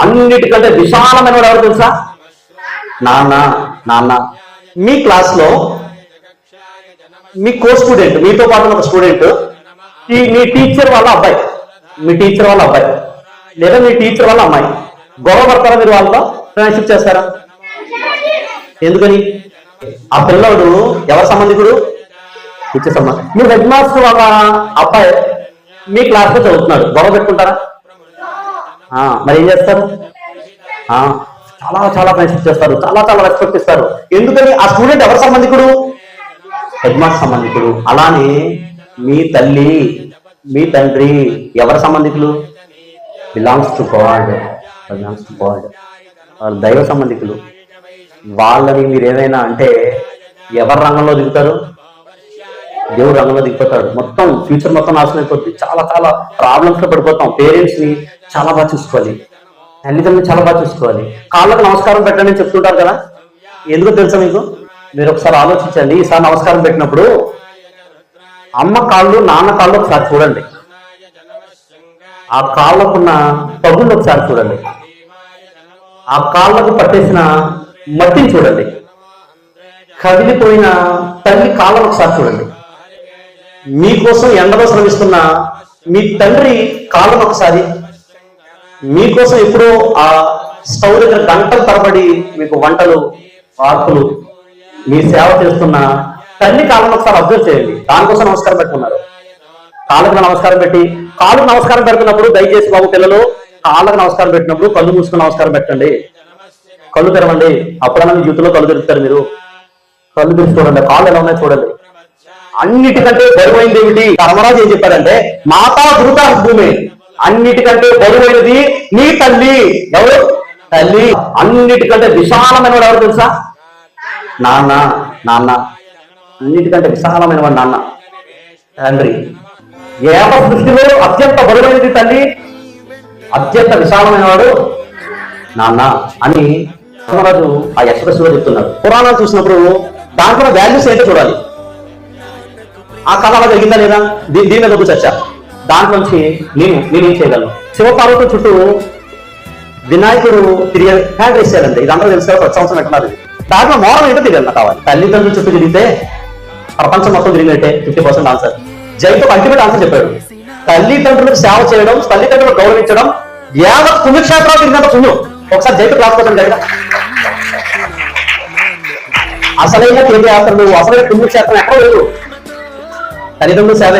అన్నిటికంటే విశాలమైన వాడు ఎవరు తెలుసా? నాన్న నాన్న. మీ క్లాస్లో మీ కో స్టూడెంట్ మీతో పాటు ఒక స్టూడెంట్ ఈ మీ టీచర్ వాళ్ళ అబ్బాయి. మీ టీచర్ వాళ్ళ అబ్బాయి. లేదా మీ టీచర్ వాళ్ళ అమ్మాయి. గొడవ పడతారా మీరు వాళ్ళతో? ఫ్రెండ్షిప్ చేస్తారా? ఎందుకని? ఆ పిల్లవాడు ఎవరి సంబంధికుడు? టీచర్ సంబంధం. మీ హెడ్ మాస్టర్ వాళ్ళ అబ్బాయి మీ క్లాస్లో చదువుతున్నాడు. గొడవ పెట్టుకుంటారా? మరి ఏం చేస్తారు? చాలా చాలా ఫ్రెండ్షిప్ చేస్తారు చాలా చాలా రెస్పెక్ట్ ఇస్తారు. ఎందుకని? ఆ స్టూడెంట్ ఎవరి సంబంధికుడు? Head master సంబంధికుడు. అలానే మీ తల్లి మీ తండ్రి ఎవరి సంబంధికులు? Belongs to God belongs to God వాళ్ళు దైవ సంబంధికులు. వాళ్ళని మీరు ఏమైనా అంటే ఎవరి రంగంలో దిగుతారు? దేవుడు రంగంలో దిగిపోతాడు మొత్తం ఫ్యూచర్ మొత్తం నాశనం అయిపోతుంది చాలా చాలా ప్రాబ్లమ్స్లో పడిపోతాం. పేరెంట్స్ని చాలా బాగా చూసుకోవాలి. తల్లిదండ్రులు చాలా బాగా చూసుకోవాలి. కాళ్ళకు నమస్కారం పెట్టండి చెప్తుంటారు కదా? ఎందుకు తెలుసా మీకు? మీరు ఒకసారి ఆలోచించండి. ఈసారి నమస్కారం పెట్టినప్పుడు అమ్మ కాళ్ళు నాన్న కాళ్ళు ఒకసారి చూడండి. ఆ కాళ్ళకున్న పగుళ్ళు ఒకసారి చూడండి. ఆ కాళ్ళకు పట్టేసిన మట్టిని చూడండి. కదిలిపోయిన తల్లి కాళ్ళను ఒకసారి చూడండి. మీకోసం ఎండలో శ్రమిస్తున్న మీ తండ్రి కాలం ఒకసారి మీకోసం ఎప్పుడో ఆ స్టవ్ దగ్గర గంటలు తరబడి మీకు వంటలు వార్పులు మీ సేవ చేస్తున్న తల్లి కాళ్ళను ఒకసారి అబ్జర్వ్ చేయండి. దానికోసం నమస్కారం పెట్టుకున్నారు. కాళ్ళకు నమస్కారం పెట్టి కాళ్ళకు నమస్కారం పెడుతున్నప్పుడు దయచేసి బాబు పిల్లలు కాళ్ళకు నమస్కారం పెట్టినప్పుడు కళ్ళు మూసుకుని నమస్కారం పెట్టండి. కళ్ళు తెరవండి. అప్పుడన్నా మీ జీవితంలో కళ్ళు తెరుపుతారు మీరు. కళ్ళు తెరిచి చూడండి కాళ్ళు ఎలా ఉన్నాయో చూడండి. అన్నిటికంటే బరువైనది ఏమిటి? ధర్మరాజు ఏం చెప్పాడంటే మాతా భూత భూమి అన్నిటికంటే బరువైనది నీ తల్లి. ఎవరు? తల్లి. అన్నిటికంటే విశాలమైన వాడు ఎవరు తెలుసా? నాన్న నాన్న. అన్నిటికంటే విశాలమైన వాడు నాన్న. తండ్రి. ఏవ సృష్టిలో అత్యంత బరువైనది తల్లి అత్యంత విశాలమైన వాడు నాన్న అని ధర్మరాజు ఆ ఎక్స్ప్రెస్లో చెప్తున్నాడు పురాణాలు చూసినప్పుడు దాంట్లో వాల్యూస్ ఏంటో చూడాలి. ఆ కళ అలా జరిగిందా లేదా? దీని దీని మీద ఒక చర్చ. దాంట్లోంచి నేను నేనేం చేయగలను? శివపార్వతుల చుట్టూ వినాయకుడు తిరిగే హ్యాండ్ వేసాడండి ఇదంతా తెలుసు కదా, ప్రతి సంవత్సరం ఎట్లా దాంట్లో మోడల్ ఏంటో తెలియాలి నాకు కావాలి తల్లిదండ్రుల చుట్టూ తిరిగితే ప్రపంచం మొత్తం తిరిగినట్టే ఫిఫ్టీ పర్సెంట్ ఆన్సర్ జైతో అల్టిమేట్ ఆన్సర్ చెప్పాడు. తల్లిదండ్రులకు సేవ చేయడం తల్లిదండ్రులకు గౌరవించడం యావత్ పుణ్యక్షేత్రాలు తిరిగినంత పుణ్యం. ఒకసారి జైతు క్లాస్ కోసం జరిగిన అసలైన తీర్థయాత్రలు అసలైన పుణ్యక్షేత్రం ఎక్కడ లేదు. తల్లిదండ్రులు సేవ